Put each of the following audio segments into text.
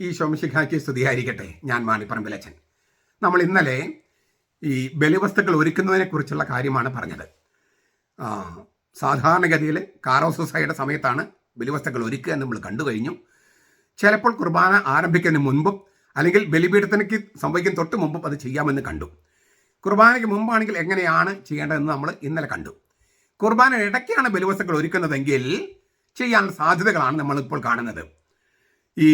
ഈ ശോമശിഖായ്ക്ക് സ്തുതിയായിരിക്കട്ടെ. ഞാൻ മാണിപ്പറമ്പിലച്ചൻ നമ്മൾ ഇന്നലെ ഈ ബലിവസ്തുക്കൾ ഒരുക്കുന്നതിനെ കുറിച്ചുള്ള കാര്യമാണ് പറഞ്ഞത്. സാധാരണഗതിയിൽ കാറോസയുടെ സമയത്താണ് ബലിവസ്തുക്കൾ ഒരുക്കുക എന്ന് നമ്മൾ കണ്ടു കഴിഞ്ഞു. ചിലപ്പോൾ കുർബാന ആരംഭിക്കുന്നതിന് മുൻപും അല്ലെങ്കിൽ ബലിപീഠത്തിനേക്ക് സംഭവിക്കുന്ന തൊട്ട് മുമ്പും അത് ചെയ്യാമെന്ന് കണ്ടു. കുർബാനയ്ക്ക് മുമ്പാണെങ്കിൽ എങ്ങനെയാണ് ചെയ്യേണ്ടതെന്ന് നമ്മൾ ഇന്നലെ കണ്ടു. കുർബാന ഇടയ്ക്കാണ് ബലിവസ്തുക്കൾ ഒരുക്കുന്നതെങ്കിൽ ചെയ്യാനുള്ള സാധ്യതകളാണ് നമ്മളിപ്പോൾ കാണുന്നത്. ഈ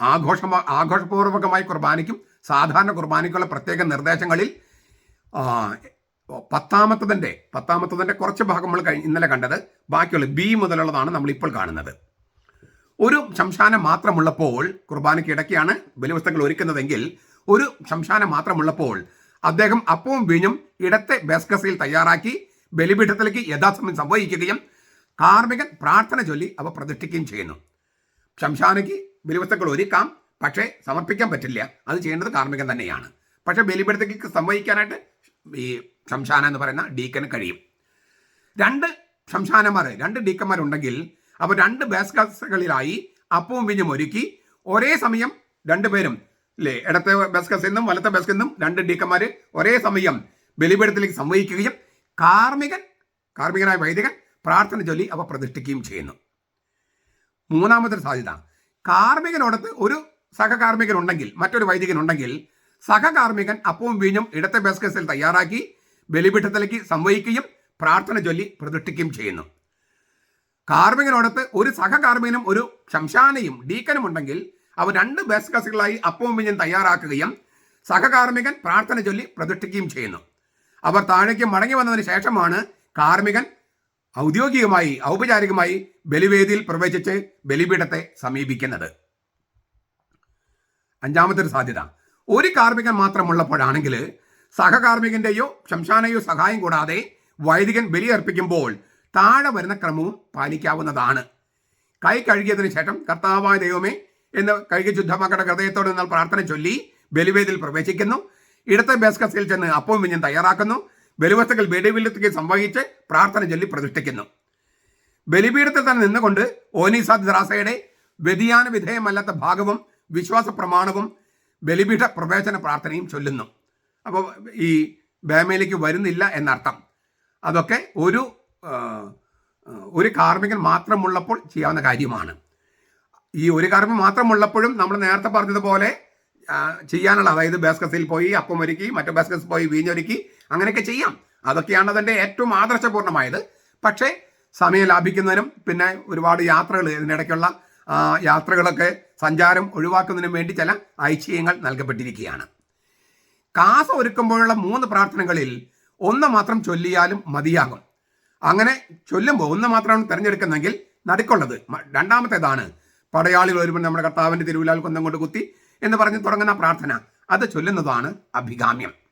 ആഘോഷ ആഘോഷപൂർവകമായ കുർബാനയ്ക്കും സാധാരണ കുർബാനയ്ക്കുള്ള പ്രത്യേക നിർദ്ദേശങ്ങളിൽ പത്താമത്തതിന്റെ പത്താമത്തതിന്റെ കുറച്ച് ഭാഗം നമ്മൾ ഇന്നലെ കണ്ടത് ബാക്കിയുള്ള ബി മുതലുള്ളതാണ് നമ്മൾ ഇപ്പോൾ കാണുന്നത്. ഒരു ശംശാനം മാത്രമുള്ളപ്പോൾ കുർബാനയ്ക്ക് ഇടയ്ക്കാണ് ബലിവസ്തുക്കൾ ഒരുക്കുന്നതെങ്കിൽ ഒരു ശംശാനം മാത്രമുള്ളപ്പോൾ അദ്ദേഹം അപ്പവും വീഞ്ഞും ഇടത്തെ ബേസ്കസയിൽ തയ്യാറാക്കി ബലിപീഠത്തിലേക്ക് യഥാസമയം സംഭവിക്കുകയും കാർമികൻ പ്രാർത്ഥന ചൊല്ലി അവ പ്രതിഷ്ഠിക്കുകയും ചെയ്യുന്നു. ശംശാനയ്ക്ക് ബലിവസ്തുക്കൾ ഒരുക്കാം പക്ഷേ സമർപ്പിക്കാൻ പറ്റില്ല. അത് ചെയ്യേണ്ടത് കാർമികൻ തന്നെയാണ്. പക്ഷേ ബലിപീഠത്തേക്ക് സംവഹിക്കാനായിട്ട് ഈ ശംശാന എന്ന് പറയുന്ന ഡീക്കന് കഴിയും. രണ്ട് ശംശാനന്മാർ രണ്ട് ഡീക്കന്മാരുണ്ടെങ്കിൽ അപ്പോൾ രണ്ട് ബേസ്കസുകളിലായി അപ്പവും വിഞ്ഞും ഒരുക്കി ഒരേ സമയം രണ്ടുപേരും അല്ലേ ഇടത്തെ ബസ്കസ് എന്നും വലത്തെ ബസ്കസ് എന്നും രണ്ട് ഡീക്കന്മാർ ഒരേ സമയം ബലിപീഠത്തിലേക്ക് സംവഹിക്കുകയും കാർമികൻ കാർമികനായ വൈദികൻ പ്രാർത്ഥന ചൊല്ലി അവ പ്രതിഷ്ഠിക്കുകയും ചെയ്യുന്നു. മൂന്നാമത്തെ സാധ്യത. കാർമ്മികനോടത്ത് ഒരു സഹകാർമ്മികൻ ഉണ്ടെങ്കിൽ മറ്റൊരു വൈദികൻ ഉണ്ടെങ്കിൽ സഹകാർമ്മികൻ അപ്പവും വീഞ്ഞും ഇടത്തെ ബേസ്കസിൽ തയ്യാറാക്കി ബലിപീഠത്തിലേക്ക് സംവഹിക്കുകയും പ്രാർത്ഥന ചൊല്ലി പ്രതിഷ്ഠിക്കുകയും ചെയ്യുന്നു. കാർമ്മികനോടത്ത് ഒരു സഹകാർമ്മികനും ഒരു ശംശാനയും ഡീക്കനും ഉണ്ടെങ്കിൽ അവർ രണ്ട് ബേസ്കസുകളായി അപ്പവും വീഞ്ഞും തയ്യാറാക്കുകയും സഹകാർമ്മികൻ പ്രാർത്ഥന ചൊല്ലി പ്രതിഷ്ഠിക്കുകയും ചെയ്യുന്നു. അവർ താഴേക്ക് മടങ്ങി വന്നതിന് ശേഷമാണ് കാർമികൻ ഔദ്യോഗികമായി ഔപചാരികമായി ബലിവേദിയിൽ പ്രവേശിച്ച് ബലിപീഠത്തെ സമീപിക്കുന്നത്. അഞ്ചാമത്തെ ഒരു സാധ്യത. ഒരു കാർമ്മികൻ മാത്രമുള്ളപ്പോഴാണെങ്കിൽ സഹകാർമ്മികന്റെയോ ശംശാനയോ സഹായം കൂടാതെ വൈദികൻ ബലിയർപ്പിക്കുമ്പോൾ താഴെ വരുന്ന ക്രമവും പാലിക്കാവുന്നതാണ്. കൈ കഴുകിയതിനു ശേഷം കർത്താവായ ദൈവമേ എന്ന് കഴുകി ശുദ്ധമാക്കേണ്ട ഹൃദയത്തോടെ എന്നാൽ പ്രാർത്ഥന ചൊല്ലി ബലിവേദിയിൽ പ്രവേശിക്കുന്നു. ഇടത്തെ ബേസ്കസിൽ ചെന്ന് അപ്പവും വിഞ്ഞും തയ്യാറാക്കുന്നു. ബലിവസ്തുക്കൾ ബലിപീഠത്തേക്ക് സംവഹിച്ച് പ്രാർത്ഥന ചൊല്ലി പ്രതിഷ്ഠിക്കുന്നു. ബലിപീഠത്തിൽ തന്നെ നിന്നുകൊണ്ട് ഓനീസാദ് ദ്രാസയുടെ വ്യതിയാന വിധേയമല്ലാത്ത ഭാഗവും വിശ്വാസ പ്രമാണവും ബലിപീഠ പ്രവേശന പ്രാർത്ഥനയും ചൊല്ലുന്നു. അപ്പോൾ ഈ ബേമയിലേക്ക് വരുന്നില്ല എന്നർത്ഥം. അതൊക്കെ ഒരു ഒരു കാർമികൻ മാത്രമുള്ളപ്പോൾ ചെയ്യാവുന്ന കാര്യമാണ്. ഈ ഒരു കാർമികൻ മാത്രമുള്ളപ്പോഴും നമ്മൾ നേരത്തെ പറഞ്ഞതുപോലെ ചെയ്യാനുള്ള അതായത് ബാസ്കസിൽ പോയി അപ്പം ഒരുക്കി മറ്റു ബേസ്കസിൽ പോയി വീഞ്ഞൊരുക്കി അങ്ങനെയൊക്കെ ചെയ്യാം. അതൊക്കെയാണ് അതിന്റെ ഏറ്റവും ആദർശപൂർണമായത്. പക്ഷേ സമയം ലാഭിക്കുന്നതിനും പിന്നെ ഒരുപാട് യാത്രകൾ ഇതിനിടയ്ക്കുള്ള യാത്രകളൊക്കെ സഞ്ചാരം ഒഴിവാക്കുന്നതിനും വേണ്ടി ചില ഐശ്വര്യങ്ങൾ നൽകപ്പെട്ടിരിക്കുകയാണ്. കാസ ഒരുക്കുമ്പോഴുള്ള മൂന്ന് പ്രാർത്ഥനകളിൽ ഒന്ന് മാത്രം ചൊല്ലിയാലും മതിയാകും. അങ്ങനെ ചൊല്ലുമ്പോൾ ഒന്ന് മാത്രമാണ് തിരഞ്ഞെടുക്കുന്നതെങ്കിൽ നടുക്കുള്ളത്. രണ്ടാമത്തേതാണ് പടയാളികൾ വരുമ്പോൾ നമ്മുടെ കർത്താവിന്റെ തിരുവിലാൽ കൊന്തം കൊണ്ട് കുത്തി എന്ന് പറഞ്ഞ് തുടങ്ങുന്ന പ്രാർത്ഥന. അത് ചൊല്ലുന്നതാണ് അഭികാമ്യം.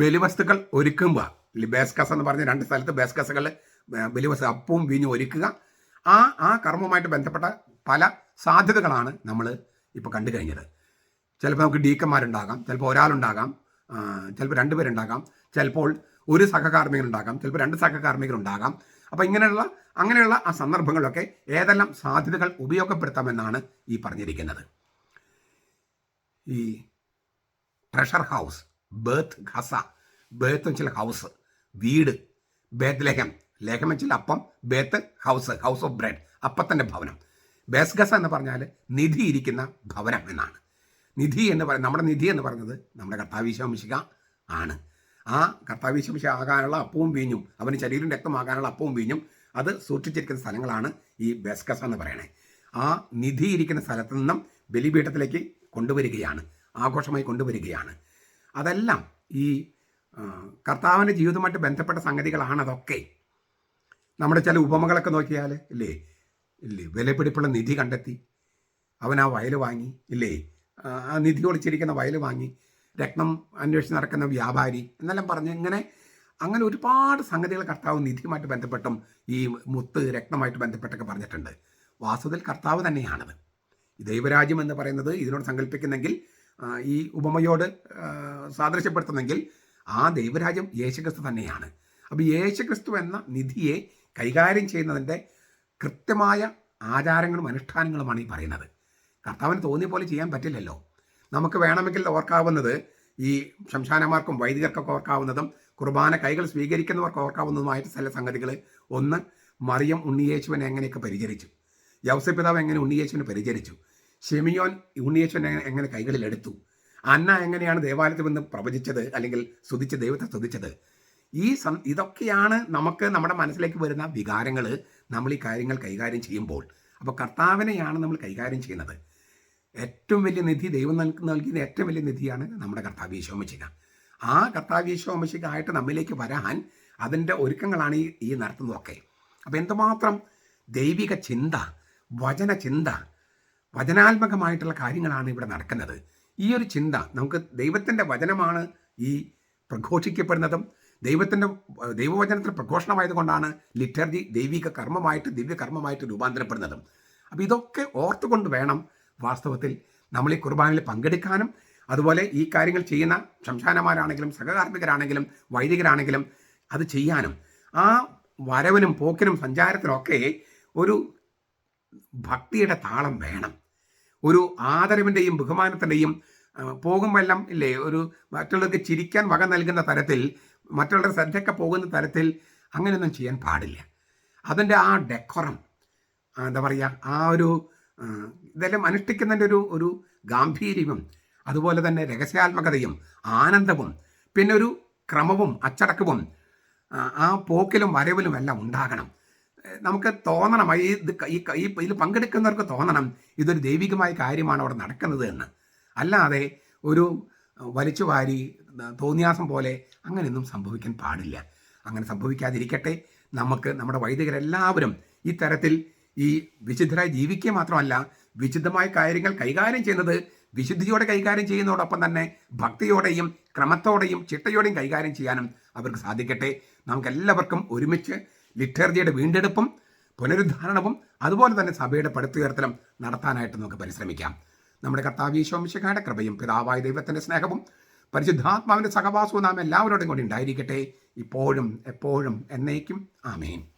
ബലിവസ്തുക്കൾ ഒരുക്കുമ്പോൾ ബേസ്കസ് എന്ന് പറഞ്ഞ രണ്ട് സ്ഥലത്ത് ബേസ്കസുകൾ ബലിവസ്തു അപ്പവും വീഞ്ഞും ഒരുക്കുക. ആ ആ കർമ്മവുമായിട്ട് ബന്ധപ്പെട്ട പല സാധ്യതകളാണ് നമ്മൾ ഇപ്പോൾ കണ്ടു കഴിഞ്ഞത്. ചിലപ്പോൾ നമുക്ക് ഡീക്കന്മാരുണ്ടാകാം ചിലപ്പോൾ ഒരാളുണ്ടാകാം ചിലപ്പോൾ രണ്ടുപേരുണ്ടാകാം ചിലപ്പോൾ ഒരു സഹകാർമ്മികനുണ്ടാകാം ചിലപ്പോൾ രണ്ട് സഹകാർമ്മികരുണ്ടാകാം. അപ്പോൾ ഇങ്ങനെയുള്ള അങ്ങനെയുള്ള ആ സന്ദർഭങ്ങളിലൊക്കെ ഏതെല്ലാം സാധ്യതകൾ ഉപയോഗപ്പെടുത്താമെന്നാണ് ഈ പറഞ്ഞിരിക്കുന്നത്. ഈ ട്രഷർ ഹൗസ് ബേത്ത് ഖസ. ബേത്ത് വെച്ചാൽ ഹൗസ്. വീട്. ബേത്ത് ലേഖം ലേഖം വെച്ചാൽ അപ്പം Beth house house of bread. അപ്പത്തിന്റെ ഭവനം. ബേസ് ഖസ എന്ന് പറഞ്ഞാൽ നിധി ഇരിക്കുന്ന ഭവനം എന്നാണ്. നിധി എന്ന് പറയുന്നത് നമ്മുടെ നിധി എന്ന് പറയുന്നത് നമ്മുടെ കർത്താവിശ്വാംശിക ആണ്. ആ കർത്താവിശ്വാംശിക ആകാനുള്ള അപ്പവും വീഞ്ഞും അവന് ശരീരം രക്തമാകാനുള്ള അപ്പവും വീഞ്ഞും അത് സൂക്ഷിച്ചിരിക്കുന്ന സ്ഥലങ്ങളാണ് ഈ ബേസ് ബേസ്കസ എന്ന് പറയണേ. ആ നിധി ഇരിക്കുന്ന സ്ഥലത്ത് നിന്നും ബലിപീഠത്തിലേക്ക് കൊണ്ടുവരികയാണ്. ആഘോഷമായി കൊണ്ടുവരികയാണ്. അതെല്ലാം ഈ കർത്താവിന്റെ ജീവിതവുമായിട്ട് ബന്ധപ്പെട്ട സംഗതികളാണ് അതൊക്കെ നമ്മുടെ ചില ഉപമകളൊക്കെ നോക്കിയാൽ ഇല്ലേ? ഇല്ലേ? വിലപിടിപ്പുള്ള നിധി കണ്ടെത്തി. അവൻ ആ വയൽ വാങ്ങി ഇല്ലേ? ആ നിധി ഒളിച്ചിരിക്കുന്ന വയൽ വാങ്ങി. രക്തം അന്വേഷിച്ച് നടക്കുന്ന വ്യാപാരി എന്നെല്ലാം പറഞ്ഞ് ഇങ്ങനെ അങ്ങനെ ഒരുപാട് സംഗതികൾ കർത്താവ് നിധിയുമായിട്ട് ബന്ധപ്പെട്ടും ഈ മുത്ത് രക്തമായിട്ട് ബന്ധപ്പെട്ടൊക്കെ പറഞ്ഞിട്ടുണ്ട്. വാസ്തുവിൽ കർത്താവ് തന്നെയാണത്. ദൈവരാജ്യം എന്ന് പറയുന്നത് ഇതിനോട് സങ്കല്പിക്കുന്നെങ്കിൽ ഈ ഉപമയോട് സാദൃശ്യപ്പെടുത്തുന്നെങ്കിൽ ആ ദൈവരാജ്യം യേശുക്രിസ്തു തന്നെയാണ്. അപ്പോൾ യേശുക്രിസ്തു എന്ന നിധിയെ കൈകാര്യം ചെയ്യുന്നതിന്റെ കൃത്യമായ ആചാരങ്ങളും അനുഷ്ഠാനങ്ങളുമാണ് ഈ പറയുന്നത്. കർത്താവിന് തോന്നിയ പോലെ ചെയ്യാൻ പറ്റില്ലല്ലോ. നമുക്ക് വേണമെങ്കിൽ ഓർക്കാവുന്നത് ഈ ശംശാനമാർക്കും വൈദികർക്കൊക്കെ ഓർക്കാവുന്നതും കുർബാന കൈകൾ സ്വീകരിക്കുന്നവർക്ക് ഓർക്കാവുന്നതുമായിട്ട് ചില സംഗതികൾ. ഒന്ന് മറിയം ഉണ്ണിയേശുവിനെ എങ്ങനെയൊക്കെ പരിചരിച്ചു? യൗസപിതാവ് എങ്ങനെ ഉണ്ണിയേശുവിനെ പരിചരിച്ചു? ഷെമിയോൻ ഉണ്ണിയേശുവിനെ എങ്ങനെ- കൈകളിലെടുത്തു? അന്ന എങ്ങനെയാണ് ദേവാലയത്തിൽ നിന്ന് പ്രവചിച്ചത്? അല്ലെങ്കിൽ സ്തുതിച്ച് ദൈവത്തെ സ്തുതിച്ചത്? ഈ സം ഇതൊക്കെയാണ് നമുക്ക് നമ്മുടെ മനസ്സിലേക്ക് വരുന്ന വികാരങ്ങൾ നമ്മൾ ഈ കാര്യങ്ങൾ കൈകാര്യം ചെയ്യുമ്പോൾ. അപ്പോൾ കർത്താവിനെയാണ് നമ്മൾ കൈകാര്യം ചെയ്യുന്നത്. ഏറ്റവും വലിയ നിധി ദൈവം നൽകി നൽകിയ ഏറ്റവും വലിയ നിധിയാണ് നമ്മുടെ കർത്താവ് ഈശോമിശിക ആ കർത്താവ് ഈശോമിശിക ആയിട്ട് നമ്മിലേക്ക് വരാൻ അതിന്റെ ഒരുക്കങ്ങളാണ് ഈ ഈ നടത്തുന്നതൊക്കെ. അപ്പോൾ എന്തുമാത്രം ദൈവിക ചിന്ത വചന ചിന്ത വചനാത്മകമായിട്ടുള്ള കാര്യങ്ങളാണ് ഇവിടെ നടക്കുന്നത്. ഈ ഒരു ചിന്ത നമുക്ക് ദൈവത്തിന്റെ വചനമാണ് ഈ പ്രഘോഷിക്കപ്പെടുന്നതും ദൈവത്തിന്റെ ദൈവവചനത്തിൽ പ്രഘോഷണമായതുകൊണ്ടാണ് ലിറ്റർജി ദൈവിക കർമ്മമായിട്ട് ദിവ്യകർമ്മമായിട്ട് രൂപാന്തരപ്പെടുന്നതും. അപ്പോൾ ഇതൊക്കെ ഓർത്തുകൊണ്ട് വേണം വാസ്തവത്തിൽ നമ്മൾ ഈ കുർബാനയിൽ പങ്കെടുക്കാനും. അതുപോലെ ഈ കാര്യങ്ങൾ ചെയ്യുന്ന ശംശാനമാരാണെങ്കിലും സഹകാർമ്മികരാണെങ്കിലും വൈദികരാണെങ്കിലും അത് ചെയ്യാനും. ആ വരവിനും പോക്കിനും സഞ്ചാരത്തിനൊക്കെ ഒരു ഭക്തിയുടെ താളം വേണം. ഒരു ആദരവിന്റെയും ബഹുമാനത്തിന്റെയും പോകുമ്പോഴെല്ലാം ഇല്ലേ ഒരു മറ്റുള്ളവർക്ക് ചിരിക്കാൻ വക നൽകുന്ന തരത്തിൽ മറ്റുള്ളവരുടെ ശ്രദ്ധയ്ക്ക് പോകുന്ന തരത്തിൽ അങ്ങനെയൊന്നും ചെയ്യാൻ പാടില്ല. അതിന്റെ ആ ഡെക്കോറം എന്താ പറയുക ആ ഒരു ഇതെല്ലാം അനുഷ്ഠിക്കുന്നതിന്റെ ഒരു ഒരു ഗാംഭീര്യവും അതുപോലെ തന്നെ രഹസ്യാത്മകതയും ആനന്ദവും പിന്നെ ഒരു ക്രമവും അച്ചടക്കവും ആ, പോക്കിലും വരവിലും എല്ലാം ഉണ്ടാകണം. നമുക്ക് തോന്നണം. ഈ ഈ ഇതിൽ പങ്കെടുക്കുന്നവർക്ക് തോന്നണം. ഇതൊരു ദൈവികമായ കാര്യമാണ് അവിടെ നടക്കുന്നത് എന്ന്. അല്ലാതെ ഒരു വലിച്ചു വാരി തോന്നിയാസം പോലെ അങ്ങനെയൊന്നും സംഭവിക്കാൻ പാടില്ല. അങ്ങനെ സംഭവിക്കാതിരിക്കട്ടെ. നമുക്ക് നമ്മുടെ വൈദികരെല്ലാവരും ഈ തരത്തിൽ ഈ വിശുദ്ധരായി ജീവിക്കുക മാത്രമല്ല വിശുദ്ധമായ കാര്യങ്ങൾ കൈകാര്യം ചെയ്യുന്നത് വിശുദ്ധിയോടെ കൈകാര്യം ചെയ്യുന്നതോടൊപ്പം തന്നെ ഭക്തിയോടെയും ക്രമത്തോടെയും ചിട്ടയോടെയും കൈകാര്യം ചെയ്യാനും അവർക്ക് സാധിക്കട്ടെ. നമുക്കെല്ലാവർക്കും ഒരുമിച്ച് ലിറ്റർജിയുടെ വീണ്ടെടുപ്പും പുനരുദ്ധാരണവും അതുപോലെ തന്നെ സഭയുടെ പടുത്തുയർത്തലും നടത്താനായിട്ട് നമുക്ക് പരിശ്രമിക്കാം. നമ്മുടെ കർത്താവ് ഈശോമിശിഖയുടെ കൃപയും പിതാവായ ദൈവത്തിന്റെ സ്നേഹവും പരിശുദ്ധാത്മാവിന്റെ സഹവാസവും നാം എല്ലാവരോടും കൂടി ഉണ്ടായിരിക്കട്ടെ. ഇപ്പോഴും എപ്പോഴും എന്നേക്കും. ആമേൻ.